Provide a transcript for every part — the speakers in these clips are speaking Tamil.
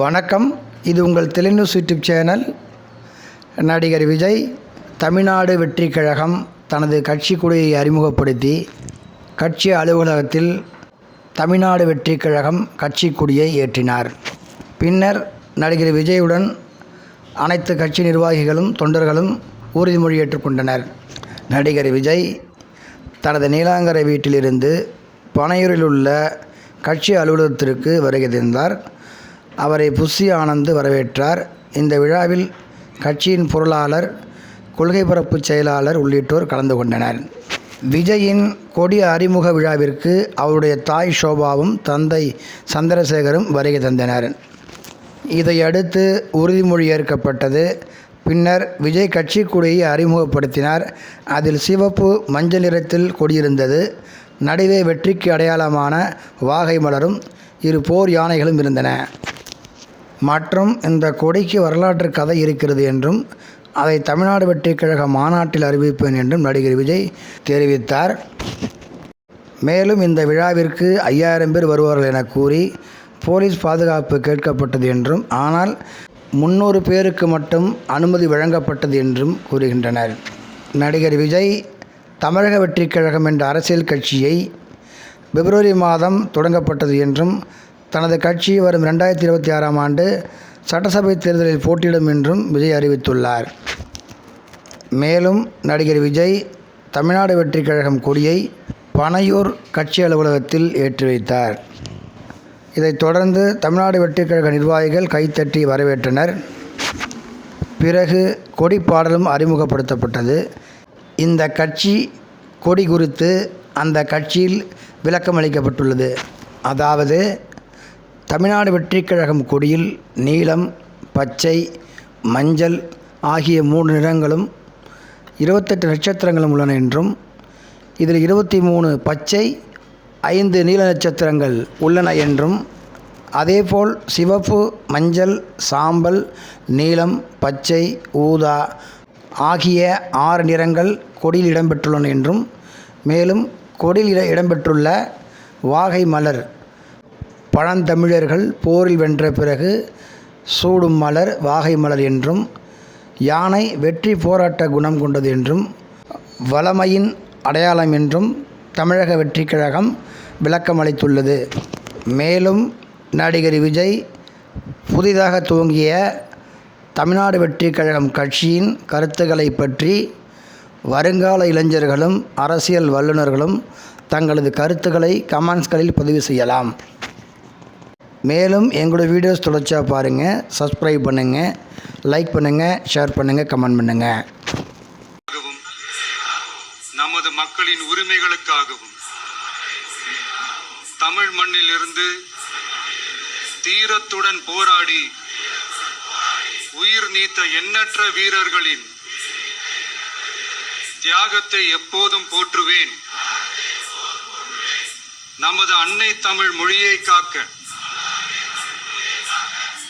வணக்கம். இது உங்கள் தெலுங்கு யூடியூப் சேனல் நடிகர் விஜய் தமிழ்நாடு வெற்றி கழகம் தனது கட்சி கொடியை அறிமுகப்படுத்தி கட்சி அலுவலகத்தில் தமிழ்நாடு வெற்றி கழகம் கட்சி கொடியை ஏற்றினார். பின்னர் நடிகர் விஜயுடன் அனைத்து கட்சி நிர்வாகிகளும் தொண்டர்களும் உறுதிமொழி ஏற்றுக்கொண்டனர். நடிகர் விஜய் தனது நீலாங்கரை வீட்டிலிருந்து பனையூரில் உள்ள கட்சி அலுவலகத்திற்கு வருகை தந்தார். அவரை புஷி ஆனந்த் வரவேற்றார். இந்த விழாவில் கட்சியின் பொருளாளர் கொள்கை பரப்பு செயலாளர் உள்ளிட்டோர் கலந்து கொண்டனர். விஜயின் கொடி அறிமுக விழாவிற்கு அவருடைய தாய் ஷோபாவும் தந்தை சந்திரசேகரும் வருகை தந்தனர். இதையடுத்து உறுதிமொழி ஏற்கப்பட்டது. பின்னர் விஜய் கட்சி கொடியை அறிமுகப்படுத்தினார். அதில் சிவப்பு மஞ்சள் நிறத்தில் கொடியிருந்தது. நடுவே வெற்றிக்கு அடையாளமான வாகை மலரும் இரு போர் யானைகளும் இருந்தன. மற்றும் இந்த கொடிக்கு வரலாற்று கதை இருக்கிறது என்றும் அதை தமிழ்நாடு வெற்றிக் கழக மாநாட்டில் அறிவிப்பேன் என்றும் நடிகர் விஜய் தெரிவித்தார். மேலும் இந்த விழாவிற்கு ஐயாயிரம் பேர் வருவார்கள் என கூறி போலீஸ் பாதுகாப்பு கேட்கப்பட்டது என்றும் ஆனால் முன்னூறு பேருக்கு மட்டும் அனுமதி வழங்கப்பட்டது என்றும் கூறுகின்றனர். நடிகர் விஜய் தமிழக வெற்றிக் கழகம் என்ற அரசியல் கட்சியை பிப்ரவரி மாதம் தொடங்கப்பட்டது என்றும் தனது கட்சி வரும் ரெண்டாயிரத்தி இருபத்தி ஆறாம் ஆண்டு சட்டசபை தேர்தலில் போட்டியிடும் என்றும் விஜய் அறிவித்துள்ளார். மேலும் நடிகர் விஜய் தமிழ்நாடு வெற்றிக் கழகம் கொடியை பனையூர் கட்சி அலுவலகத்தில் ஏற்றி வைத்தார். இதைத் தொடர்ந்து தமிழ்நாடு வெற்றிக் கழக நிர்வாகிகள் கைத்தட்டி வரவேற்றனர். பிறகு கொடி பாடலும் அறிமுகப்படுத்தப்பட்டது. இந்த கட்சி கொடி குறித்து அந்த கட்சியில் விளக்கம் அளிக்கப்பட்டுள்ளது அதாவது தமிழ்நாடு வெற்றிக் கழகம் கொடியில் நீலம் பச்சை மஞ்சள் ஆகிய மூன்று நிறங்களும் இருபத்தெட்டு நட்சத்திரங்களும் உள்ளன என்றும் இதில் இருபத்தி மூணு பச்சை ஐந்து நீல நட்சத்திரங்கள் உள்ளன என்றும் அதேபோல் சிவப்பு மஞ்சள் சாம்பல் நீலம் பச்சை ஊதா ஆகிய ஆறு நிறங்கள் கொடியில் இடம்பெற்றுள்ளன என்றும் மேலும் கொடியில் இட- இடம்பெற்றுள்ள வாகை மலர் பழந்தமிழர்கள் போரில் வென்ற பிறகு சூடும் மலர் வாகை மலர் என்றும் யானை வெற்றி போராட்ட குணம் கொண்டது என்றும் வளமையின் அடையாளம் என்றும் தமிழக வெற்றிக் கழகம் விளக்கமளித்துள்ளது மேலும் நடிகர் விஜய் புதிதாக துவங்கிய தமிழ்நாடு வெற்றிக் கழகம் கட்சியின் கருத்துக்களை பற்றி வருங்கால இளைஞர்களும் அரசியல் வல்லுநர்களும் தங்களது கருத்துக்களை கமெண்ட்ஸ்களில் பதிவு செய்யலாம். மேலும் எங்களோட வீடியோஸ் தொடர்ச்சியாக பாருங்கள் சப்ஸ்கிரைப் பண்ணுங்கள் லைக் பண்ணுங்கள் ஷேர் பண்ணுங்கள் கமெண்ட் பண்ணுங்கள் ஆகவும், நமது மக்களின் உரிமைகளுக்காகவும் தமிழ் மண்ணில் இருந்து தீரத்துடன் போராடி உயிர் நீத்த எண்ணற்ற வீரர்களின் தியாகத்தை எப்போதும் போற்றுவேன். நமது அன்னை தமிழ் மொழியை காக்க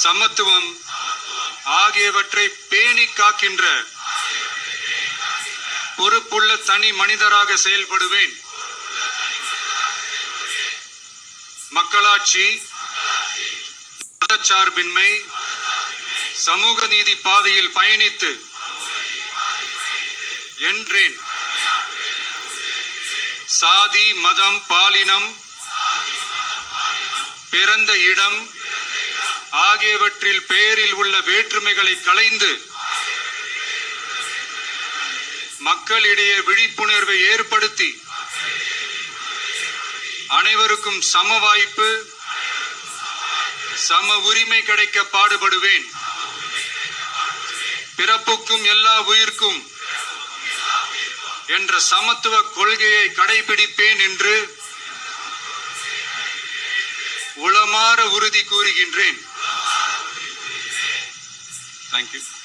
சமத்துவம் ஆகியவற்றை பேணி காக்கின்ற பொறுப்புள்ள தனி மனிதராக செயல்படுவேன். மக்களாட்சி மதச்சார்பின்மை சமூக நீதி பாதையில் பயணித்து என்றேன். சாதி மதம் பாலினம் பிறந்த இடம் ஆகியவற்றில் பெயரில் உள்ள வேற்றுமைகளை களைந்து மக்களிடையே விழிப்புணர்வை ஏற்படுத்தி அனைவருக்கும் சம வாய்ப்பு சம உரிமை கிடைக்க பாடுபடுவேன். பிறப்புக்கும் எல்லா உயிர்க்கும் என்ற சமத்துவ கொள்கையை கடைபிடிப்பேன் என்று உளமாற உறுதி கூறுகின்றேன். താങ്ക്